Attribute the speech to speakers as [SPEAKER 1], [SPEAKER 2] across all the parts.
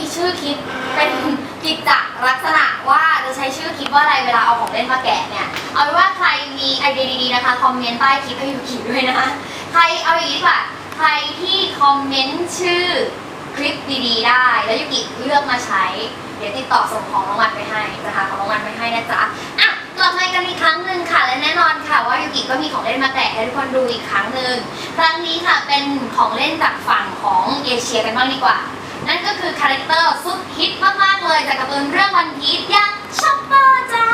[SPEAKER 1] ีชื่อคลิปเป็นกิจจลักษณะว่าจะใช้ชื่อคลิปว่าอะไรเวลาเอาของเล่นมาแกะเนี่ย เอาเป็ว่าใครมีไอเดียดีๆนะคะคอมเมนต์ใต้คลิปให้ยูกิด้วยนะ ใครเอาอย่างนี้ดีกว่าใครที่คอมเมนต์ชื่อคลิปดีๆ ได้ แล้วยูกิเลือกมาใช้ เดี๋ยวติดต่อส่งของรางวัลไปให้นะคะของรางวัลไปให้นะจ๊ะอะกลับมากันอีกครั้งหนึ่งค่ะและแน่นอนค่ะว่ายูกิก็มีของเล่นมาแตะให้ทุกคนดูอีกครั้งหนึ่งครั้งนี้ค่ะเป็นของเล่นจากฝั่งของเอเชียกันบ้างดีกว่า นั่นก็คือคาแรคเตอร์สุดฮิตมาก ๆ เลยจากการ์ตูนเรื่องวันพีชอย่างช็อปเปอร์จ้า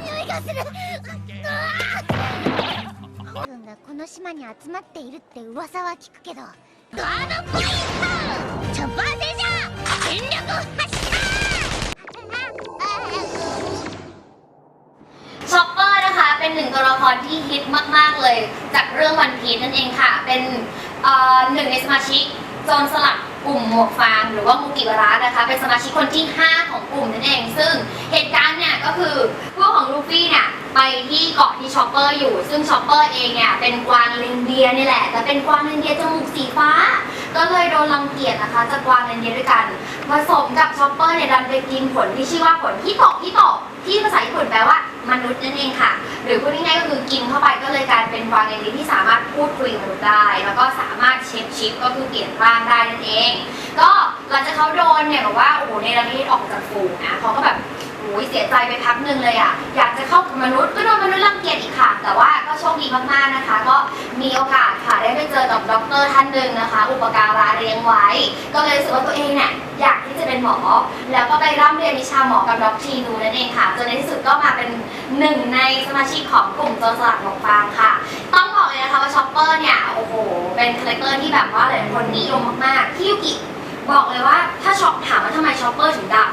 [SPEAKER 2] 匂いがする君がこの島に集まっているって噂は聞くけどガードポイントチョッパー戦車全力発
[SPEAKER 1] เป็นหนึ่งตัวละครที่ฮิตมาก ๆ เลย จากเรื่องวันพีชนั่นเองค่ะ เป็นเอ่อหนึ่งในสมาชิกโจรสลัดกลุ่มหมวกฟางหรือว่ามูกิวาระนะคะ เป็นสมาชิกคนที่ 5 ของกลุ่มนั่นเอง ซึ่งเหตุการณ์เนี่ยก็คือพวกของลูฟี่เนี่ย ไปที่เกาะที่ช็อปเปอร์อยู่ ซึ่งช็อปเปอร์เองเนี่ยเป็นกวางเรนเดียร์นี่แหละแต่เป็นกวางเรนเดียร์จมูกสีฟ้า ก็เลยโดนรังเกียจนะคะจากกวางเรนเดียร์ด้วยกันผสมกับช็อปเปอร์เนี่ยดันไปกินผลที่ชื่อว่าผลที่ตกที่ตกที่ภาษาญี่ปุ่นแปลว่ามนุษย์นั่นเองค่ะ หรือพูดง่ายๆก็คือกินเข้าไปก็เลยกลายเป็นกวางเรนเดียที่สามารถพูดคุยกับมนุษย์ได้ แล้วก็สามารถเช็คชิปก็คือเปลี่ยนร่างได้นั่นเอง ก็หลังจากเขาโดนเนี่ยบอกว่าโอ้โหในระนี้ออกจากฝูงนะเขาก็แบบ โอ้ยเสียใจไปพักหนึ่งเลยอะ อยากจะเข้ากับมนุษย์ก็โดนมนุษย์รังเกียจอีกค่ะ แต่ว่าก็โชคดีมากๆนะคะ ก็มีโอกาสค่ะได้ไปเจอกับด็อกเตอร์ท่านหนึ่งนะคะ อุปการะเลี้ยงไว้ ก็เลยรู้สึกว่าตัวเองเนี่ยอยากที่จะเป็นหมอ แล้วก็ไปร่ำเรียนวิชาหมอกับด็อกทีนูนั่นเองค่ะ จนในที่สุดก็มาเป็นหนึ่งในสมาชิกของกลุ่มโจรสลัดหมกฟางค่ะ ต้องบอกเลยนะคะว่าช็อปเปอร์เนี่ย โอ้โห เป็นคาแรคเตอร์ที่แบบว่าหลายคนนิยมมากๆที่ยูกิบอกเลยว่าถ้าช็อปถามว่าทำไมช็อปเปอร์ถึงดัง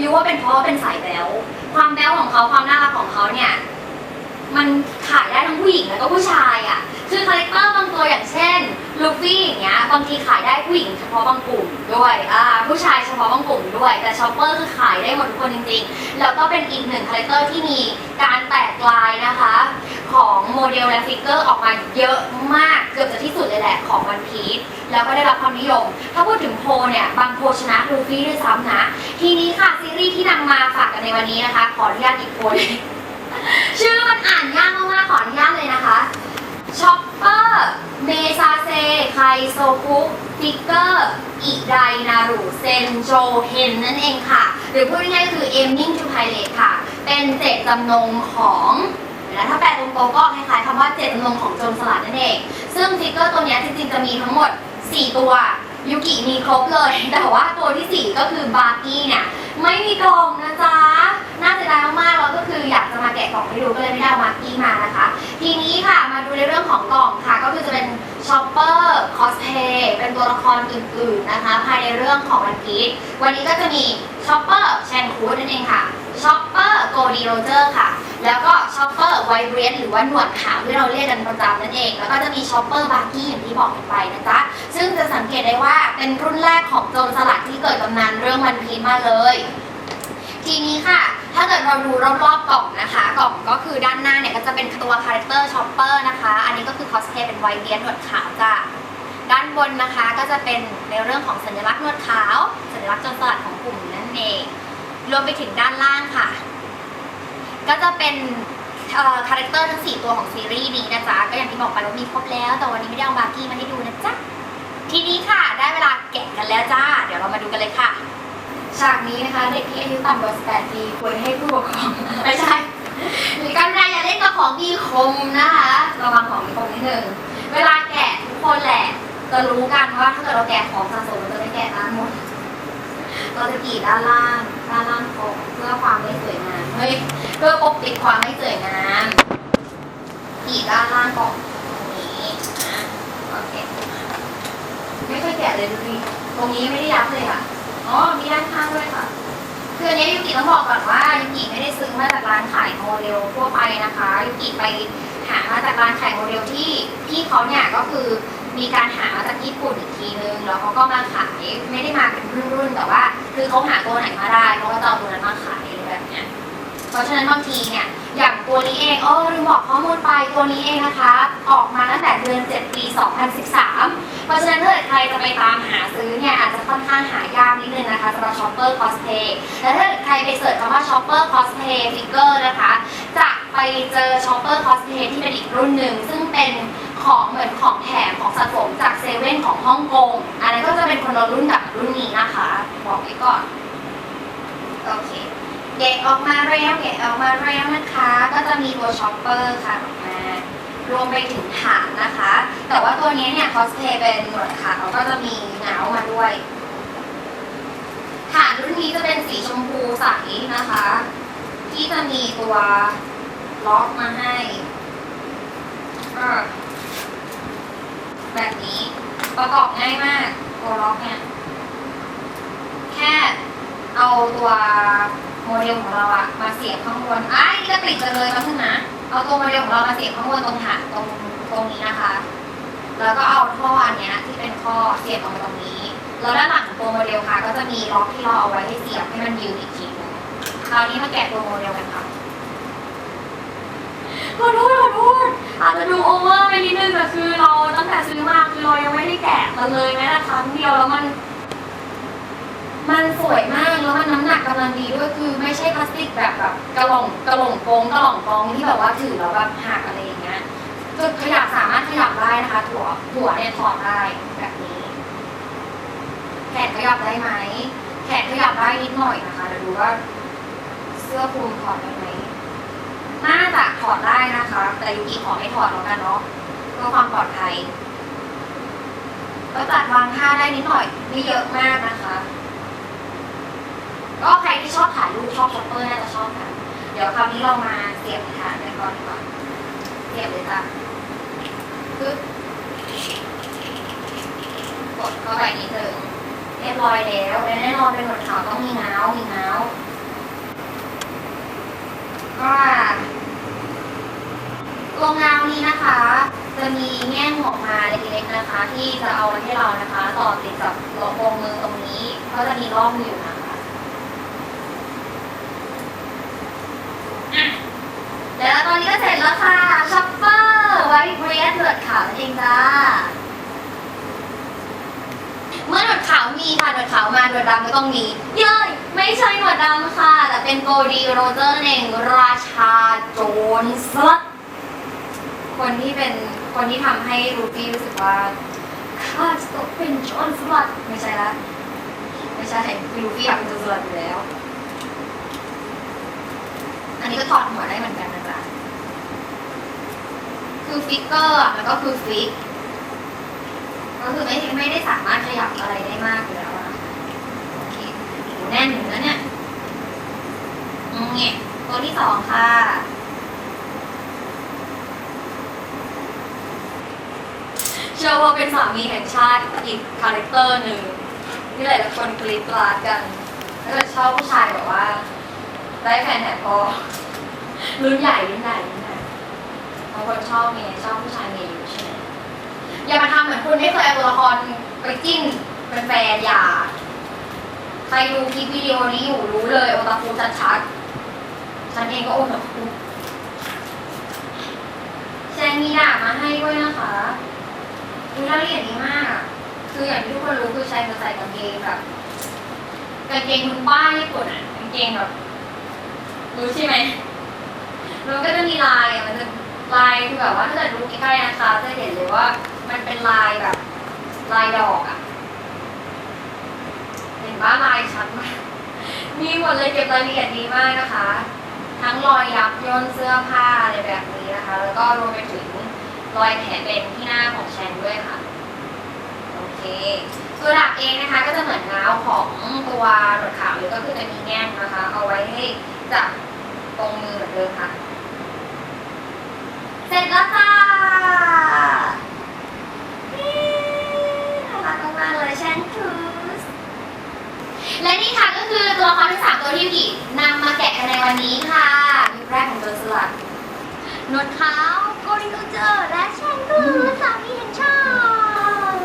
[SPEAKER 1] ยูว่าเป็นเพราะเป็นสายแบ๊วความแบ๊วของเขาความน่ารักของเขาเนี่ย มันขายได้ทั้งผู้หญิงแล้วก็ผู้ชายอะ คือคาแรคเตอร์บางตัวอย่างเช่นลูฟี่อย่างเงี้ยบางทีขายได้ผู้หญิงเฉพาะบางกลุ่มด้วยอ่าผู้ชายเฉพาะบางกลุ่มด้วย แต่ช็อปเปอร์คือขายได้หมดทุกคนจริงๆ แล้วก็เป็นอีกหนึ่งคาแรคเตอร์ที่มีการแตกลายนะคะ ของโมเดลและฟิกเกอร์ออกมาเยอะมากเกือบจะที่สุดเลยแหละของวันพีชแล้วก็ได้รับความนิยม ถ้าพูดถึงโพเนี่ยบางโพชนะลูฟี่ด้วยซ้ำนะ ทีนี้ค่ะซีรีส์ที่นำมาฝากกันในวันนี้นะคะ ขออนุญาตอีกโพเลยชื่อมันอ่านยากมากๆขออนุญาตเลยนะคะช็อปเปอร์เมซาเซไค โซคุฟิกเกอร์อิไดนารุเซนโจเฮนนั่นเองค่ะ หรือพูดง่ายๆคือ aiming to pilot ค่ะ เป็นเจตจำนงของและถ้าแปลตรงๆก็คล้ายๆคำว่าเจตจำนงของโจรสลัดนั่นเอง ซึ่งฟิกเกอร์ตัวนี้จริงๆจะมีทั้งหมด 4 ตัวยูกิมีครบเลย แต่ว่าตัวที่ 4 ก็คือบาร์กี้เนี่ย ไม่มีกล่องนะจ๊ะ น่าเสียดายมากๆแล้วก็คืออยากจะมาแกะกล่องให้ดูก็เลยไม่ได้เอามาร์กี้มานะคะ ทีนี้ค่ะมาดูในเรื่องของกล่องค่ะ ก็คือจะเป็นช็อปเปอร์คอสเพย์เป็นตัวละครอื่นๆนะคะ ภายในเรื่องของวันพีชวันนี้ก็จะมีช็อปเปอร์แชนคูดนั่นเองค่ะช็อปเปอร์โกดีโรเจอร์ค่ะ แล้วก็ช็อปเปอร์ไวเบรนหรือว่าหนวดขาวที่เราเรียกกันประจำนั่นเอง แล้วก็จะมีช็อปเปอร์บาร์กี้อย่างที่บอกกันไปนะจ๊ะ ซึ่งจะสังเกตได้ว่าเป็นรุ่นแรกของโจรสลัดที่เกิดตำนานเรื่องวันพีชมาเลย ทีนี้ค่ะ ถ้าเกิดเราดูรอบๆกล่องนะคะ กล่องก็คือด้านหน้าเนี่ยก็จะเป็นตัวคาแรคเตอร์ช็อปเปอร์นะคะ อันนี้ก็คือคอสเพย์เป็นไวเบียนหนวดขาวจ้ะด้านบนนะคะก็จะเป็นในเรื่องของสัญลักษณ์หนวดขาว สัญลักษณ์จรสลัดของกลุ่มนั่นเอง รวมไปถึงด้านล่างค่ะ ก็จะเป็นคาแรคเตอร์ทั้ง 4 ตัวของซีรีส์นี้นะจ๊ะ ก็อย่างที่บอกไปว่ามีครบแล้ว แต่วันนี้ไม่ได้เอาบาร์กี้มาให้ดูนะจ๊ะ ทีนี้ค่ะ ได้เวลาแกะกันแล้วจ้า เดี๋ยวเรามาดูกันเลยค่ะ ฉากนี้นะคะเด็กที่อายุต่ำกว่า 18 ปีควรให้ผู้ปกครอง ไม่ใช่หรือการอย่าเล่นกับของมีคมนะคะระวังของมีคมนิดนึงเวลาแกะทุกคนแหละจะรู้กันว่าถ้าเกิดเราแกะของสะสมเราจะไม่แกะด้านบนเราจะกรีดด้านล่างด้านล่างของเพื่อความไม่สวยงามเฮ้ยเพื่อปกปิดความไม่สวยงามกรีดด้านล่างก่อนตรงนี้นะโอเคไม่ค่อยแกะเลยดูดิตรงนี้ไม่ได้ยับเลยค่ะ อ๋อ มีด้านข้างด้วยค่ะ คืออันนี้ยูกิต้องบอกก่อนว่ายูกิไม่ได้ซื้อมาจากร้านขายโมเดลทั่วไปนะคะยูกิไปหามาจากร้านขายโมเดลที่พี่เขาเนี่ยก็คือมีการหามาจากญี่ปุ่นอีกทีนึงแล้วเขาก็มาขายไม่ได้มาเป็นรุ่นๆแต่ว่า คือเขาหาตัวไหนมาได้เขาก็จะเอาตัวนั้นมาขายอะไรแบบเนี้ยเพราะฉะนั้นบางทีเนี่ยอย่างตัวนี้เองเออลืมบอกข้อมูลไปตัวนี้เองนะคะ ออกมาตั้งแต่เดือน 7 ปี 2013 เพราะฉะนั้นถ้าเกิดใครจะไปตามหาซื้อ นะคะสำหรับ Shopper Cosplay แต่ถ้าใครไปเสิร์ชคำว่า Shopper Cosplay Figure นะคะ จะไปเจอ Shopper Cosplay ที่เป็นอีกรุ่นหนึ่ง ซึ่งเป็นของเหมือนของแถมของสะสมจากเซเว่นของฮ่องกง อันนั้นก็จะเป็นคนละรุ่นกับรุ่นนี้นะคะ บอกไว้ก่อน โอเคเด็กออกมาเร็วเด็กออกมาเร็วนะคะ ก็จะมีตัวช็อปเปอร์ค่ะออกมารวมไปถึงฐานนะคะ แต่ว่าตัวนี้เนี่ยคอสเพย์เป็นหนวดค่ะเขาก็จะมีหนามาด้วย ฐานรุ่นนี้จะเป็นสีชมพูใสนะคะ ที่จะมีตัวล็อกมาให้ก็แบบนี้ประกอบง่ายมากตัวล็อกเนี่ย แค่เอาตัวโมเดลของเราอะมาเสียบข้างบนอ้ายนี่ก็ติดจังเลยมาขึ้นนะ เอาตัวโมเดลของเรามาเสียบข้างบนตรงฐานตรงตรงนี้นะคะ แล้วก็เอาท่ออันเนี้ยที่เป็นข้อเสียบลงตรงนี้ แล้วด้านหลังของตัวโมเดลค่ะ ก็จะมีล็อกที่เราเอาไว้ให้เสียบให้มันยืนอีกทีหนึงคราวนี้มาแกะตัวโมเดลกันค่ะขอโทษขอโทษอาจจะดูโอเวอร์ไปนิดนึงแต่คือเราตั้งแต่ซื้อมาคือเรายังไม่ได้แกะมันเลยแม้แต่ครั้งเดียวแล้วมัน มันสวยมากแล้วมันน้ำหนักกำลังดีด้วยคือไม่ใช่พลาสติกแบบแบบกระหล่องกระหล่องโปงกระหล่องกองที่แบบว่าถือแล้วแบบหักอะไรอย่างเงี้ยจุดขยับสามารถขยับได้นะคะ ถั่วถั่วเนี่ยถอดได้แบบนี้ แขนขยับได้ไหม แขนขยับได้นิดหน่อยนะคะเดี๋ยวดูว่า เสื้อคลุมถอดได้ไหมน่าจะถอดได้นะคะ แต่ยูกิขอไม่ถอดแล้วกันเนาะเพื่อความปลอดภัยก็จัดวางท่าได้นิดหน่อยไม่เยอะมากนะคะ ก็ใครที่ชอบถ่ายรูปชอบช็อปเปอร์น่าจะชอบกันเดี๋ยวคราวนี้เรามาเสียบฐานกันก่อนดีกว่าเสียบเลยจ้ะปึ๊บกดเข้าไปนิดนึง เรียบร้อยแล้วและแน่นอนเป็นหนวดขาวต้องมีเงามีเงาก็ตัวเงานี้นะคะ จะมีแง่งออกมาเล็กๆนะคะ ที่จะเอาไว้ให้เรานะคะ ต่อติดกับหัวโปงมือตรงนี้ก็จะมีร่องอยู่นะคะแล้วตอนนี้ก็เสร็จแล้วค่ะช็อปเปอร์ไว้เรียนหนวดขาวนั่นเองจ้าเมื่อหนวดาวมีค่ะหนวดขาวมาหนวดดำก็ต้องมี เย้ยไม่ใช่หนวดดำค่ะ แต่เป็นโกดีโรเจอร์เองราชาโจรสลัดคนที่เป็นคนที่ทำให้รูฟี่รู้สึกว่าข้าจะต้องเป็นโจรสลัดไม่ใช่ละไม่ใช่รูฟี่อยากเป็นโจรสลัดอยู่แล้ว อันนี้ก็ถอดหัวได้เหมือนกันนะจ๊ะคือฟิกเกอร์มันก็คือฟิก ก็คือไม่ไม่ได้สามารถขยับอะไรได้มากอยู่แล้วอะโอเคแน่นอยู่นะเนี่ยอืมเนี่ยตัวที่สองค่ะเชื่อว่าเป็นสามีแห่งชาติอีกคาแรคเตอร์หนึ่งที่หลายๆคนกรี๊ดกราดกันถ้าเกิดชอบผู้ชายแบบว่า ได้แฟนแถบพอรุ่นใหญ่รุ่นใหญ่รุ่นใหญ่บางคนชอบเมย์ชอบผู้ชายเมย์อยู่ใช่ไหม อย่ามาทำเหมือนคุณไม่เคยเอาตัวละครไปจิ้นเป็นแฟนอย่า ใครดูคลิปวิดีโอนี้อยู่รู้เลยโอตาคุชัดๆฉันเองก็โอตาคุแชนมีดาบมาให้ด้วยนะคะดูรายละเอียดดีมากคืออย่างที่ทุกคนรู้คือใช้มาใส่กางเกงแบบกางเกงคุณป้าญี่ปุ่นอะกางเกงแบบรู้ใช่ไหมมันก็จะมีลายอะมันจะลายคือแบบว่าถ้าเกิดดูใกล้ๆนะคะจะเห็นเลยว่า มันเป็นลายแบบ ลายดอกอะเห็นว่าลายชัดมากมีหมดเลยเก็บรายละเอียดดีมากนะคะ ทั้งรอยยับย่นเสื้อผ้าอะไรแบบนี้นะคะ แล้วก็รวมไปถึงรอยแผลเป็นที่หน้าของแชนด้วยค่ะ โอเคตัวดาบเองนะคะ ก็จะเหมือนเงาของตัวหนวดขาวเลยก็คือจะมีแง่งนะคะ เอาไว้ให้จับตรงมือเหมือนเดิมค่ะ เสร็จแล้วค่ะนี่น่ารักมากๆเลยแชนครูสและนี่ค่ะก็คือตัวละครทั้งสามตัวที่ยูกินำมาแกะกันในวันนี้ค่ะยุคแรกของโจรสลัดหนวดขาวโกริโนเจอร์และแชนครูสสามีแห่งชาติ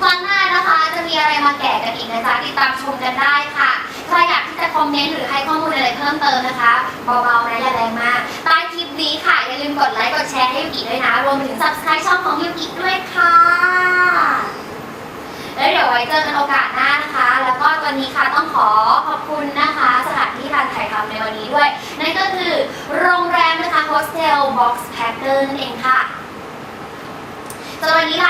[SPEAKER 1] ครั้งหน้านะคะจะมีอะไรมาแกันอีกนะจ๊ะติดตามชมกันได้ค่ะ ใครอยากที่จะคอมเมนต์หรือให้ข้อมูลอะไรเพิ่มเติมนะคะเบาๆนะอย่าแรงมากใต้คลิปนี้ค่ะ อย่าลืมกดไลค์กดแชร์ให้ยูกิด้วยนะ รวมถึง subscribe ช่องของยูกิด้วยค่ะแล้วเดี๋ยวไว้เจอกันโอกาสหน้านะคะ แล้วก็ตอนนี้ค่ะต้องขอขอบคุณนะคะ สถานที่การถ่ายทำในวันนี้ด้วย นั่นก็คือโรงแรมนะคะ Hostel Box Packer นั่นเองค่ะสำหรับวันนี้ลา